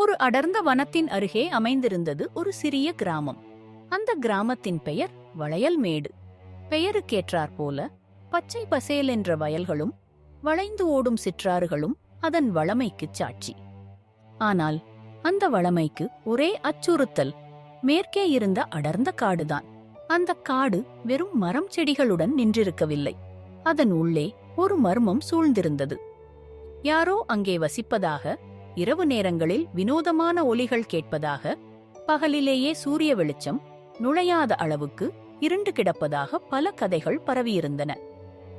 ஒரு அடர்ந்த வனத்தின் அருகே அமைந்திருந்தது ஒரு சிறிய கிராமம். அந்த கிராமத்தின் பெயர் வளையல்மேடு. பெயருக்கேற்றாற் போல பச்சை பசேல் என்ற வயல்களும் வளைந்து ஓடும் சிற்றாறுகளும் அதன் வளமைக்குச் சாட்சி. ஆனால் அந்த வளமைக்கு ஒரே அச்சுறுத்தல் மேற்கே இருந்த அடர்ந்த காடுதான். அந்த காடு வெறும் மரம் செடிகளுடன் நின்றிருக்கவில்லை. அதன் உள்ளே ஒரு மர்மம் சூழ்ந்திருந்தது. யாரோ அங்கே வசிப்பதாக இரவு நேரங்களில் வினோதமான ஒலிகள் கேட்பதாக பகலிலேயே சூரிய வெளிச்சம் நுழையாத அளவுக்கு இருண்டு கிடப்பதாக பல கதைகள் பரவியிருந்தன.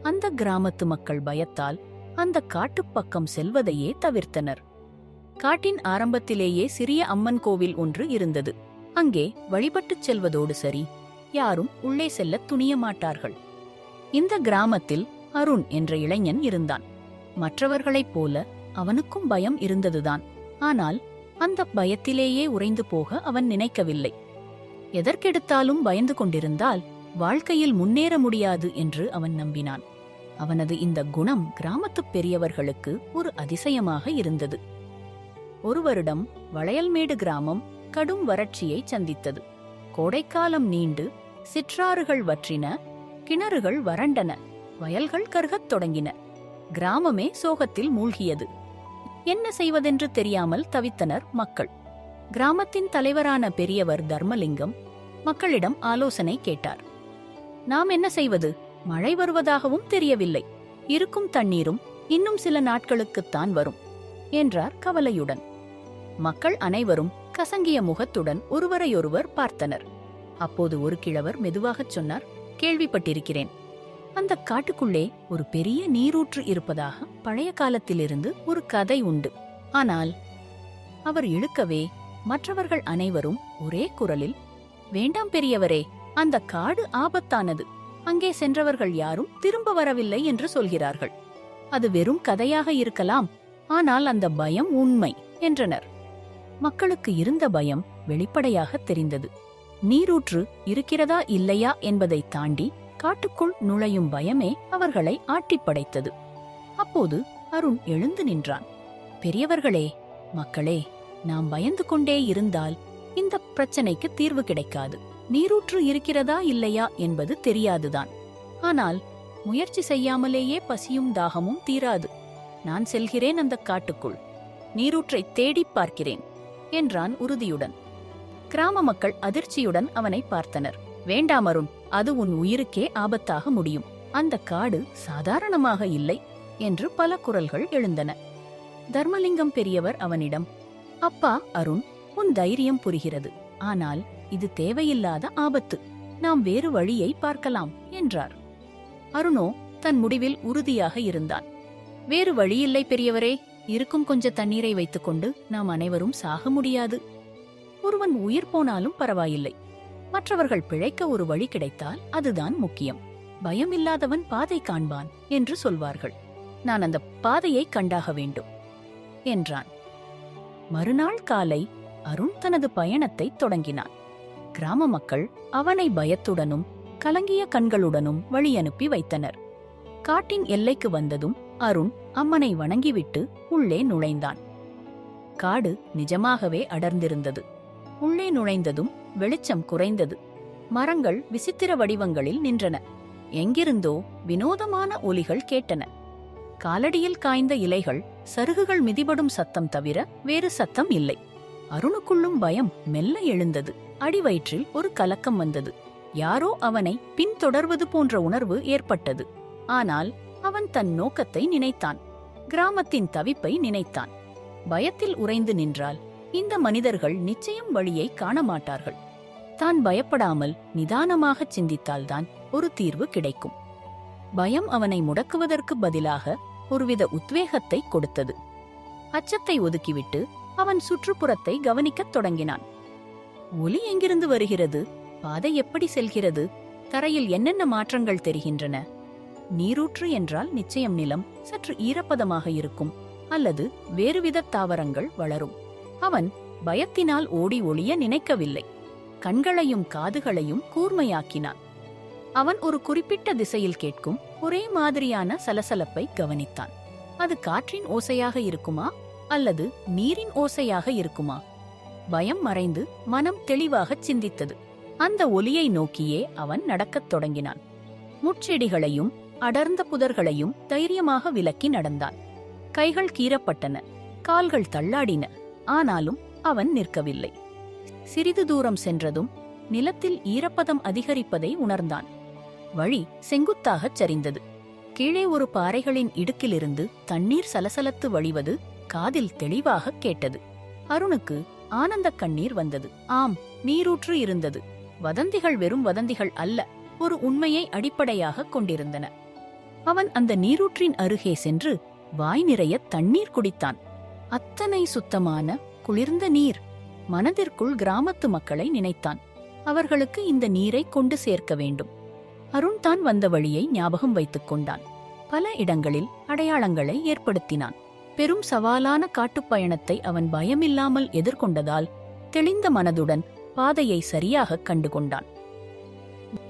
அந்த கிராமத்து மக்கள் பயத்தால் அந்த காட்டுப் பக்கம் செல்வதையே தவிர்த்தனர். காட்டின் ஆரம்பத்திலேயே சிறிய அம்மன் கோவில் ஒன்று இருந்தது. அங்கே வழிபட்டுச் செல்வதோடு சரி யாரும் உள்ளே செல்லத் துணிய மாட்டார்கள். இந்த கிராமத்தில் அருண் என்ற இளைஞன் இருந்தான். மற்றவர்களைப் போல அவனுக்கும் பயம் இருந்ததுதான். ஆனால் அந்த பயத்திலேயே உறைந்து போக அவன் நினைக்கவில்லை. எதற்கெடுத்தாலும் பயந்து கொண்டிருந்தால் வாழ்க்கையில் முன்னேற முடியாது என்று அவன் நம்பினான். அவனது இந்த குணம் கிராமத்துப் பெரியவர்களுக்கு ஒரு அதிசயமாக இருந்தது. ஒரு வருடம் வளையல்மேடு கிராமம் கடும் வறட்சியை சந்தித்தது. கோடைக்காலம் நீண்டு சிற்றாறுகள் வற்றின கிணறுகள் வறண்டன வயல்கள் கருகத் தொடங்கின. கிராமமே சோகத்தில் மூழ்கியது. என்ன செய்வதென்று தெரியாமல் தவித்தனர் மக்கள். கிராமத்தின் தலைவரான பெரியவர் தர்மலிங்கம் மக்களிடம் ஆலோசனை கேட்டார். நாம் என்ன செய்வது? மழை வருவதாகவும் தெரியவில்லை. இருக்கும் தண்ணீரும் இன்னும் சில நாட்களுக்குத்தான் வரும் என்றார் கவலையுடன். மக்கள் அனைவரும் கசங்கிய முகத்துடன் ஒருவரையொருவர் பார்த்தனர். அப்போது ஒரு கிழவர் மெதுவாகச் சொன்னார் கேள்விப்பட்டிருக்கிறேன். அந்த காட்டுக்குள்ளே ஒரு பெரிய நீரூற்று இருப்பதாக பழைய காலத்திலிருந்து ஒரு கதை உண்டு. ஆனால் அவர் இழுக்கவே மற்றவர்கள் அனைவரும் ஒரே குரலில் வேண்டாம் பெரியவரே அந்த காடு ஆபத்தானது. அங்கே சென்றவர்கள் யாரும் திரும்ப வரவில்லை என்று சொல்கிறார்கள். அது வெறும் கதையாக இருக்கலாம். ஆனால் அந்த பயம் உண்மை என்றனர். மக்களுக்கு இருந்த பயம் வெளிப்படையாக தெரிந்தது. நீரூற்று இருக்கிறதா இல்லையா என்பதை தாண்டி காட்டுக்குள் நுழையும் பயமே அவர்களை ஆட்டிப்படைத்தது அப்போது அருண் எழுந்து நின்றான். பெரியவர்களே மக்களே நாம் பயந்து கொண்டே இருந்தால் இந்த பிரச்சனைக்கு தீர்வு கிடைக்காது. நீரூற்று இருக்கிறதா இல்லையா என்பது தெரியாதுதான். ஆனால் முயற்சி செய்யாமலேயே பசியும் தாகமும் தீராது. நான் செல்கிறேன் அந்த காட்டுக்குள். நீரூற்றை தேடிப் பார்க்கிறேன் என்றான் உறுதியுடன். கிராம மக்கள் அதிர்ச்சியுடன் அவனை பார்த்தனர். வேண்டாம் அருண். அது உன் உயிருக்கே ஆபத்தாக முடியும். அந்த காடு சாதாரணமாக இல்லை என்று பல குரல்கள் எழுந்தன. தர்மலிங்கம் பெரியவர் அவனிடம் அப்பா அருண் உன் தைரியம் புரிகிறது. ஆனால் இது தேவையில்லாத ஆபத்து. நாம் வேறு வழியை பார்க்கலாம் என்றார். அருணோ தன் முடிவில் உறுதியாக இருந்தான். வேறு வழியில்லை பெரியவரே. இருக்கும் கொஞ்ச தண்ணீரை வைத்துக்கொண்டு நாம் அனைவரும் சாக முடியாது. ஒருவன் உயிர் போனாலும் பரவாயில்லை. மற்றவர்கள் பிழைக்க ஒரு வழி கிடைத்தால் அதுதான் முக்கியம். பயம் இல்லாதவன் பாதை காண்பான் என்று சொல்வார்கள். நான் அந்த பாதையை கண்டாக வேண்டும் என்றான். மறுநாள் காலை அருண் தனது பயணத்தை தொடங்கினான். கிராம மக்கள் அவனை பயத்துடனும் கலங்கிய கண்களுடனும் வழியனுப்பி வைத்தனர். காட்டின் எல்லைக்கு வந்ததும் அருண் அம்மனை வணங்கிவிட்டு உள்ளே நுழைந்தான். காடு நிஜமாகவே அடர்ந்திருந்தது. உள்ளே நுழைந்ததும் வெளிச்சம் குறைந்தது. மரங்கள் விசித்திர வடிவங்களில் நின்றன. எங்கிருந்தோ வினோதமான ஒலிகள் கேட்டன. காலடியில் காய்ந்த இலைகள் சருகுகள் மிதிபடும் சத்தம் தவிர வேறு சத்தம் இல்லை. அருணுக்குள்ளும் பயம் மெல்ல எழுந்தது. அடிவயிற்றில் ஒரு கலக்கம் வந்தது. யாரோ அவனை பின்தொடர்வது போன்ற உணர்வு ஏற்பட்டது. ஆனால் அவன் தன் நோக்கத்தை நினைத்தான். கிராமத்தின் தவிப்பை நினைத்தான். பயத்தில் உறைந்து நின்றால் இந்த மனிதர்கள் நிச்சயம் வழியை காண மாட்டார்கள் தான் பயப்படாமல் நிதானமாகச் சிந்தித்தால்தான் ஒரு தீர்வு கிடைக்கும். பயம் அவனை முடக்குவதற்கு பதிலாக ஒருவித உத்வேகத்தை கொடுத்தது. அச்சத்தை ஒதுக்கிவிட்டு அவன் சுற்றுப்புறத்தை கவனிக்கத் தொடங்கினான். ஒலி எங்கிருந்து வருகிறது? பாதை எப்படி செல்கிறது? தரையில் என்னென்ன மாற்றங்கள் தெரிகின்றன? நீரூற்று என்றால் நிச்சயம் நிலம் சற்று ஈரப்பதமாக இருக்கும் அல்லது வேறுவித தாவரங்கள் வளரும். அவன் பயத்தினால் ஓடி ஒளிய நினைக்கவில்லை. கண்களையும் காதுகளையும் கூர்மையாக்கினான். அவன் ஒரு குறிப்பிட்ட திசையில் கேட்கும் ஒரே மாதிரியான சலசலப்பை கவனித்தான். அது காற்றின் ஓசையாக இருக்குமா அல்லது நீரின் ஓசையாக இருக்குமா? பயம் மறைந்து மனம் தெளிவாகச் சிந்தித்தது. அந்த ஒலியை நோக்கியே அவன் நடக்கத் தொடங்கினான். முட்செடிகளையும் அடர்ந்த புதர்களையும் தைரியமாக விலக்கி நடந்தான். கைகள் கீறப்பட்டன. கால்கள் தள்ளாடின. ஆனாலும் அவன் நிற்கவில்லை. சிறிது தூரம் சென்றதும் நிலத்தில் ஈரப்பதம் அதிகரிப்பதை உணர்ந்தான். வழி செங்குத்தாகச் சரிந்தது. கீழே ஒரு பாறைகளின் இடுக்கிலிருந்து தண்ணீர் சலசலத்து வழிவது காதில் தெளிவாகக் கேட்டது. அருணுக்கு ஆனந்தக் கண்ணீர் வந்தது. ஆம் நீரூற்று இருந்தது. வதந்திகள் வெறும் வதந்திகள் அல்ல ஒரு உண்மையை அடிப்படையாகக் கொண்டிருந்தன. அவன் அந்த நீரூற்றின் அருகே சென்று வாய் நிறைய தண்ணீர் குடித்தான். அத்தனை சுத்தமான குளிர்ந்த நீர் மனதிற்குள் கிராமத்து மக்களை நினைத்தான். அவர்களுக்கு இந்த நீரை கொண்டு சேர்க்க வேண்டும். அருண் தான் வந்த வழியை ஞாபகம் வைத்துக் கொண்டான். பல இடங்களில் அடையாளங்களை ஏற்படுத்தினான். பெரும் சவாலான காட்டுப்பயணத்தை அவன் பயமில்லாமல் எதிர்கொண்டதால் தெளிந்த மனதுடன் பாதையை சரியாகக் கண்டுகொண்டான்.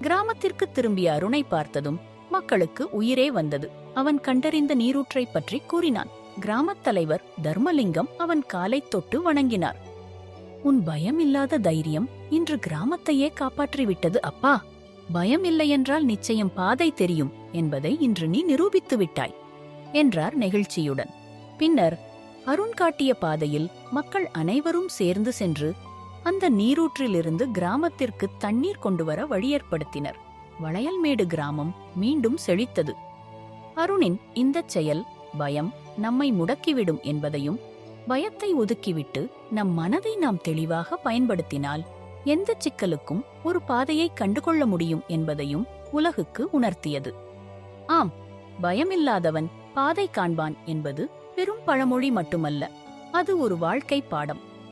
கிராமத்திற்கு திரும்பிய அருணை பார்த்ததும் மக்களுக்கு உயிரே வந்தது. அவன் கண்டறிந்த நீரூற்றைப் பற்றி கூறினான். கிராமத் தலைவர் தர்மலிங்கம் அவன் காலை தொட்டு வணங்கினார். உன் பயமில்லாத தைரியம் இன்று கிராமத்தையே காப்பாற்றிவிட்டது அப்பா. பயம் இல்லையென்றால் நிச்சயம் பாதை தெரியும் என்பதை இன்று நீ நிரூபித்து விட்டாய் என்றார் நெகிழ்ச்சியுடன். பின்னர் அருண் காட்டிய பாதையில் மக்கள் அனைவரும் சேர்ந்து சென்று அந்த நீரூற்றிலிருந்து கிராமத்திற்கு தண்ணீர் கொண்டு வர வழி ஏற்படுத்தினர். வளையல்மேடு கிராமம் மீண்டும் செழித்தது. அருணின் இந்தச் செயல் பயம் நம்மை முடக்கிவிடும் என்பதையும் பயத்தை ஒதுக்கிவிட்டு நம் மனதை நாம் தெளிவாக பயன்படுத்தினால் எந்த சிக்கலுக்கும் ஒரு பாதையை கண்டுகொள்ள முடியும் என்பதையும் உலகுக்கு உணர்த்தியது. ஆம் பயமில்லாதவன் பாதை காண்பான் என்பது பெரும் பழமொழி மட்டுமல்ல அது ஒரு வாழ்க்கை பாடம்.